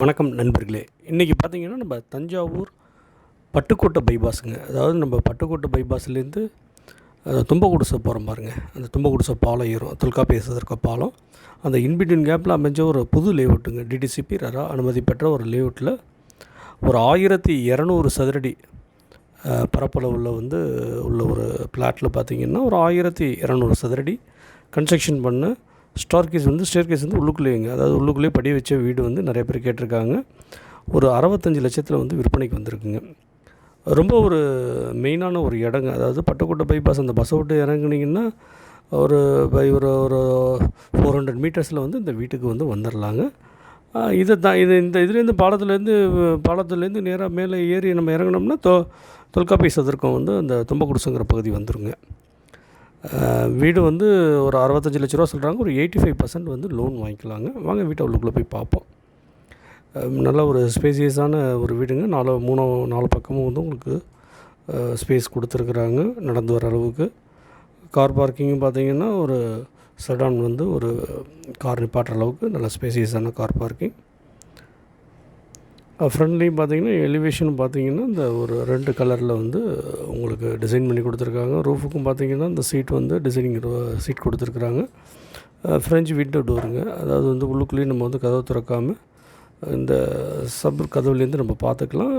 வணக்கம் நண்பர்களே. இன்றைக்கி பார்த்தீங்கன்னா நம்ம தஞ்சாவூர் பட்டுக்கோட்டை பைபாஸுங்க. அதாவது நம்ம பட்டுக்கோட்டை பைபாஸ்லேருந்து அஹ், தும்பகுடிசை போகிறோம் பாருங்க. அந்த தும்பகுடிசை பாலம் ஏறும். தொல்காப்பிய இருக்க பாலம். அந்த இன்பிட்வீன் கேப்பில் அமைஞ்ச ஒரு புது லேஅவுட்டுங்க டிடிசிபி ரரா அனுமதி பெற்ற ஒரு லேஅவுட்டில் ஒரு ஆயிரத்தி இரநூறு சதுரடி பரப்பளவில் வந்து உள்ள ஒரு பிளாட்டில் பார்த்திங்கன்னா ஒரு ஆயிரத்தி இரநூறு சதுரடி கன்ஸ்ட்ரக்ஷன் பண்ண ஸ்டார்கேஸ் வந்து ஸ்டேர் கேஸ் வந்து உள்ளுக்குள்ளேங்க. அதாவது உள்ளுக்குள்ளேயே படி வச்ச வீடு வந்து நிறைய பேர் கேட்டிருக்காங்க. ஒரு அறுபத்தஞ்சு லட்சத்தில் வந்து விற்பனைக்கு வந்திருக்குங்க. ரொம்ப ஒரு மெயினான ஒரு இடங்க. அதாவது பட்டுக்கோட்டை பைபாஸ் அந்த பஸ்ஸை விட்டு இறங்குனீங்கன்னா ஒரு பை ஒரு ஒரு ஃபோர் ஹண்ட்ரட் மீட்டர்ஸில் வந்து இந்த வீட்டுக்கு வந்து வந்துடலாங்க இதை தான் இது இந்த இதுலேருந்து பாலத்துலேருந்து பாலத்துலேருந்து நேராக மேலே ஏறி நம்ம இறங்கினோம்னா தொ தொல்காப்பி சதுர்க்கம் வந்து அந்த தும்பக்குடிசுங்கிற பகுதி வந்துருங்க. வீடு வந்து ஒரு அறுபத்தஞ்சு லட்ச ரூபா சொல்கிறாங்க ஒரு எயிட்டி ஃபைவ் பர்சன்ட் வந்து லோன் வாங்கிக்கலாங்க. வாங்க வீட்டை உள்ளுக்குள்ளே போய் பார்ப்போம். நல்ல ஒரு ஸ்பேசியஸான ஒரு வீடுங்க. நாலு மூணு நாலு பக்கமும் வந்து உங்களுக்கு ஸ்பேஸ் கொடுத்துருக்குறாங்க நடந்து வர அளவுக்கு. கார் பார்க்கிங்கும் பார்த்தீங்கன்னா ஒரு செடான் வந்து ஒரு கார் நிப்பாட்டுற அளவுக்கு நல்ல ஸ்பேசியஸான கார் பார்க்கிங் ஃப்ரண்ட்லேயும் பார்த்தீங்கன்னா எலிவேஷன் பார்த்தீங்கன்னா இந்த ஒரு ரெண்டு கலரில் வந்து உங்களுக்கு டிசைன் பண்ணி கொடுத்துருக்காங்க. ரூஃபுக்கும் பார்த்தீங்கன்னா இந்த சீட் வந்து டிசைனிங் சீட் கொடுத்துருக்குறாங்க. ஃப்ரெஞ்சு விண்டோ டோருங்க அதாவது வந்து உள்ளுக்குள்ளேயும் நம்ம வந்து கதவு திறக்காமல் இந்த சப் கதவுலேருந்து நம்ம பார்த்துக்கலாம்.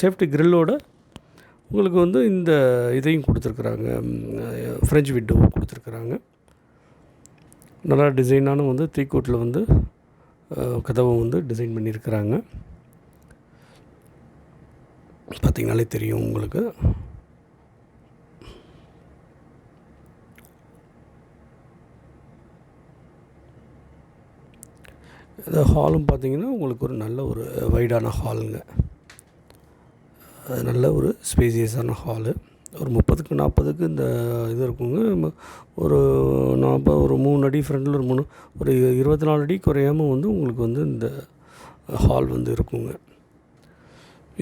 சேஃப்டி கிரில்லோட உங்களுக்கு வந்து இந்த இதையும் கொடுத்துருக்குறாங்க. ஃப்ரெஞ்சு விண்டோவும் கொடுத்துருக்குறாங்க. நல்லா டிசைனான வந்து தீக்கோட்டில் வந்து கதவை வந்து டிசைன் பண்ணியிருக்கிறாங்க. பார்த்திங்கனாலே தெரியும் உங்களுக்கு. இந்த ஹாலும் பார்த்தீங்கன்னா உங்களுக்கு ஒரு நல்ல ஒரு வைடான ஹாலுங்க. நல்ல ஒரு ஸ்பேசியஸான ஹாலு. ஒரு முப்பதுக்கு நாற்பதுக்கு இந்த இது இருக்குங்க. ஒரு நாற்பது ஒரு மூணு அடி ஃப்ரெண்டில் ஒரு மூணு ஒரு இருபத்தி நாலு அடி குறையாமல் வந்து உங்களுக்கு வந்து இந்த ஹால் வந்து இருக்குங்க.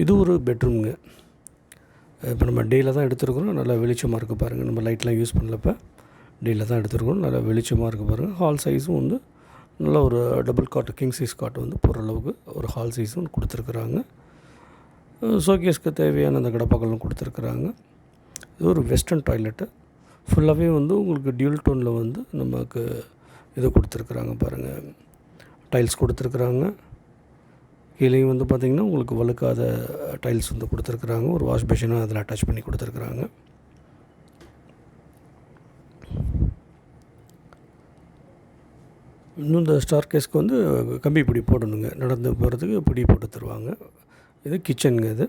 இது ஒரு பெட்ரூம்ங்க இப்போ நம்ம டேயில் தான் எடுத்துருக்குறோம். நல்லா வெளிச்சமாக இருக்குது பாருங்கள் நம்ம லைட்லாம் யூஸ் பண்ணலப்போ டேயில் தான் எடுத்துருக்கோம் நல்லா வெளிச்சமாக இருக்குது பாருங்கள் ஹால் சைஸும் வந்து நல்ல ஒரு டபுள் காட்டு கிங் சைஸ் காட்டு வந்து போகிற அளவுக்கு ஒரு ஹால் சைஸும் கொடுத்துருக்குறாங்க. ஷோகேஸ்க்கு தேவையான அந்த கடப்பாக்கள்லாம் கொடுத்துருக்குறாங்க. இது ஒரு வெஸ்டர்ன் டாய்லெட்டு ஃபுல்லாகவே வந்து உங்களுக்கு டியூல் டோனில் வந்து நமக்கு இது கொடுத்துருக்குறாங்க பாருங்கள் டைல்ஸ் கொடுத்துருக்குறாங்க. கீழேயும் வந்து பார்த்திங்கன்னா உங்களுக்கு வழுக்காத டைல்ஸ் வந்து கொடுத்துருக்குறாங்க. ஒரு வாஷ் பேஷனும் அதில் அட்டாச் பண்ணி கொடுத்துருக்குறாங்க. இன்னும் இந்த ஸ்டார் கேஸ்க்கு வந்து கம்பி பிடி போடணுங்க. நடந்து போகிறதுக்கு பிடி போட்டு தருவாங்க. இது கிச்சனுங்க இது.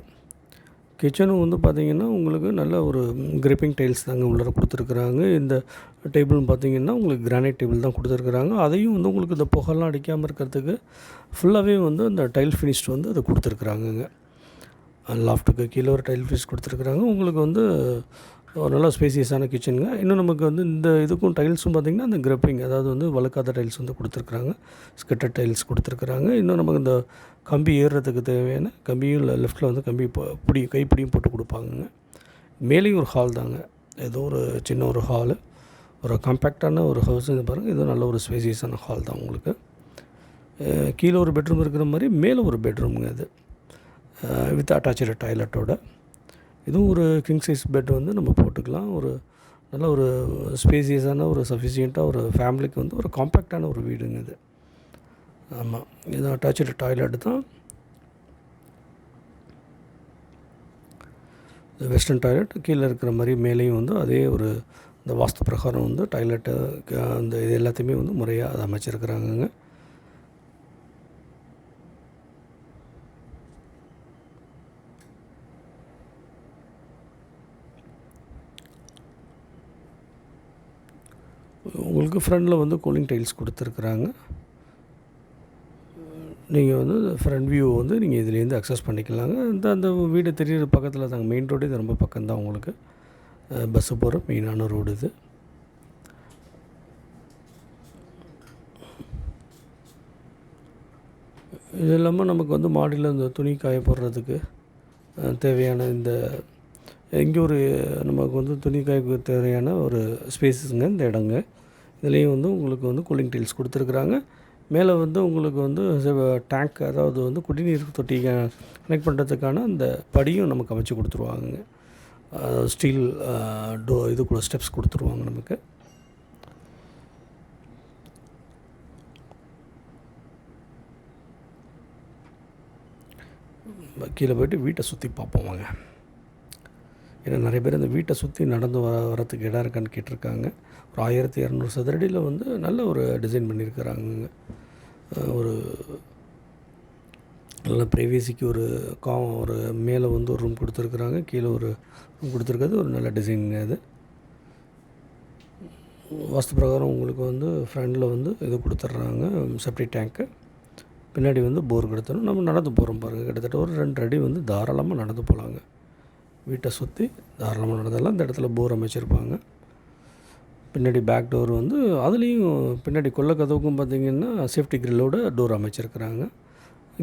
கிச்சனும் வந்து பார்த்திங்கன்னா உங்களுக்கு நல்ல ஒரு கிரிப்பிங் டைல்ஸ் தாங்க உள்ளார கொடுத்துருக்குறாங்க. இந்த டேபிள்னு பார்த்தீங்கன்னா உங்களுக்கு கிரானைட் டேபிள் தான் கொடுத்துருக்குறாங்க. அதையும் வந்து உங்களுக்கு இந்த புகைலாம் அடிக்காமல் இருக்கிறதுக்கு ஃபுல்லாகவே வந்து இந்த டைல் ஃபினிஷ்ட் வந்து அதை கொடுத்துருக்குறாங்கங்க. லாஃப்ட்டுக்கு கீழே ஒரு டைல் ஃபினிஷ் கொடுத்துருக்குறாங்க. உங்களுக்கு வந்து ஒரு நல்ல ஸ்பேசியஸான கிச்சனுங்க இன்னும் நமக்கு வந்து இந்த இதுக்கும் டைல்ஸும் பார்த்திங்கன்னா அந்த கிரப்பிங் அதாவது வந்து வழுக்காத டைல்ஸ் வந்து கொடுத்துருக்குறாங்க. ஸ்கெட்டர் டைல்ஸ் கொடுத்துருக்குறாங்க. இன்னும் நமக்கு இந்த கம்பி ஏறுறதுக்கு தேவையான கம்பியும் லெஃப்ட்டில் வந்து கம்பி பிடி கைப்பிடியும் போட்டு கொடுப்பாங்கங்க. மேலேயும் ஒரு ஹால் தாங்க. ஏதோ ஒரு சின்ன ஒரு ஹாலு ஒரு காம்பேக்டான ஒரு ஹவுஸ் பாருங்கள் இது நல்ல ஒரு ஸ்பேசியஸான ஹால் தான் உங்களுக்கு. கீழே ஒரு பெட்ரூம் இருக்கிற மாதிரி மேலே ஒரு பெட்ரூமுங்க இது. வித் அட்டாச்சு டாய்லெட்டோட இதுவும் ஒரு கிங் சைஸ் பெட் வந்து நம்ம போட்டுக்கலாம். ஒரு நல்ல ஒரு ஸ்பேசியஸான ஒரு சஃபிஷியண்ட்டாக ஒரு ஃபேமிலிக்கு வந்து ஒரு காம்பேக்டான ஒரு வீடுங்க இது. ஆமாம் இது அட்டாச்சு டாய்லெட் தான். இது வெஸ்டர்ன் டாய்லெட் கீழே இருக்கிற மாதிரி மேலேயும் வந்து அதே ஒரு இந்த வாஸ்து பிரகாரம் வந்து டாய்லெட்டு அந்த இது எல்லாத்தையுமே வந்து முறையாக அதை அமைச்சிருக்கிறாங்கங்க. உங்களுக்கு ஃப்ரண்டில் வந்து கூலிங் டைல்ஸ் கொடுத்துருக்குறாங்க. நீங்கள் வந்து ஃப்ரண்ட் வியூ வந்து நீங்கள் இதுலேருந்து அக்சஸ் பண்ணிக்கலாங்க. இந்த அந்த வீடு தெரியுற பக்கத்தில் தாங்க. மெயின் ரோடு இது ரொம்ப பக்கம்தான் உங்களுக்கு. பஸ்ஸு போகிற மெயினான ரோடு இது. இது இல்லாமல் நமக்கு வந்து மாடியில் இந்த துணி காய போடுறதுக்கு தேவையான இந்த இங்கே ஒரு நமக்கு வந்து துணி காய்க்கு தேவையான ஒரு ஸ்பேஸஸுங்க இந்த இடங்க. இதுலேயும் வந்து உங்களுக்கு வந்து கூலிங் டீல்ஸ் கொடுத்துருக்குறாங்க. மேலே வந்து உங்களுக்கு வந்து டேங்க் அதாவது வந்து குடிநீர் தொட்டி கனெக்ட் பண்ணுறதுக்கான அந்த படியும் நமக்கு அமைச்சு கொடுத்துருவாங்க ஸ்டீல் டோ இது கூட ஸ்டெப்ஸ் கொடுத்துருவாங்க நமக்கு. கீழே போய்ட்டு வீட்டை சுற்றி பார்ப்போம் வாங்க ஏன்னா நிறைய பேர் அந்த வீட்டை சுற்றி நடந்து வர வரத்துக்கு இடம் இருக்கான்னு கேட்டிருக்காங்க. ஒரு ஆயிரத்தி இரநூறு சதுரடியில் வந்து நல்ல ஒரு டிசைன் பண்ணியிருக்கிறாங்க ஒரு நல்ல ப்ரைவேசிக்கு ஒரு கா ஒரு மேலே வந்து ஒரு ரூம் கொடுத்துருக்குறாங்க. கீழே ஒரு ரூம் கொடுத்துருக்கிறது ஒரு நல்ல டிசைனுங்க அது. வாஸ்து பிரகாரம் உங்களுக்கு வந்து ஃப்ரண்டில் வந்து இது கொடுத்துட்றாங்க செப்டி டேங்க்கு பின்னாடி வந்து போர் கொடுத்தணும் நம்ம நடந்து போகிறோம் பாருங்கள் கிட்டத்தட்ட ஒரு ரெண்டு அடி வந்து தாராளமாக நடந்து போகலாங்க வீட்டை சுற்றி தாராளமாக நடந்தெல்லாம் இந்த இடத்துல போர் அமைச்சிருப்பாங்க. பின்னாடி பேக் டோர் வந்து அதுலேயும் பின்னாடி கொல்லை கதவுக்கும் பார்த்திங்கன்னா சேஃப்டி கிரில்லோட டோர் அமைச்சிருக்கிறாங்க.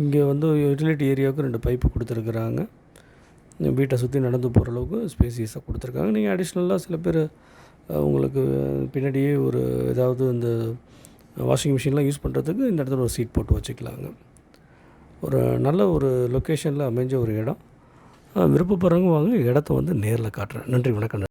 இங்கே வந்து யூட்டிலிட்டி ஏரியாவுக்கு ரெண்டு பைப்பு கொடுத்துருக்குறாங்க. வீட்டை சுற்றி நடந்து போகிற அளவுக்கு ஸ்பேசியஸாக கொடுத்துருக்காங்க. நீங்கள் அடிஷ்னலாக சில பேர் உங்களுக்கு பின்னாடியே ஒரு ஏதாவது இந்த வாஷிங் மிஷின்லாம் யூஸ் பண்ணுறதுக்கு இந்த இடத்துல ஒரு சீட் போட்டு வச்சுக்கலாங்க. ஒரு நல்ல ஒரு லொக்கேஷனில் அமைஞ்ச ஒரு இடம். விருப்பப்படுறவங்க வாங்க இடத்த வந்து நேரில் காட்டுறேன். நன்றி வணக்கம்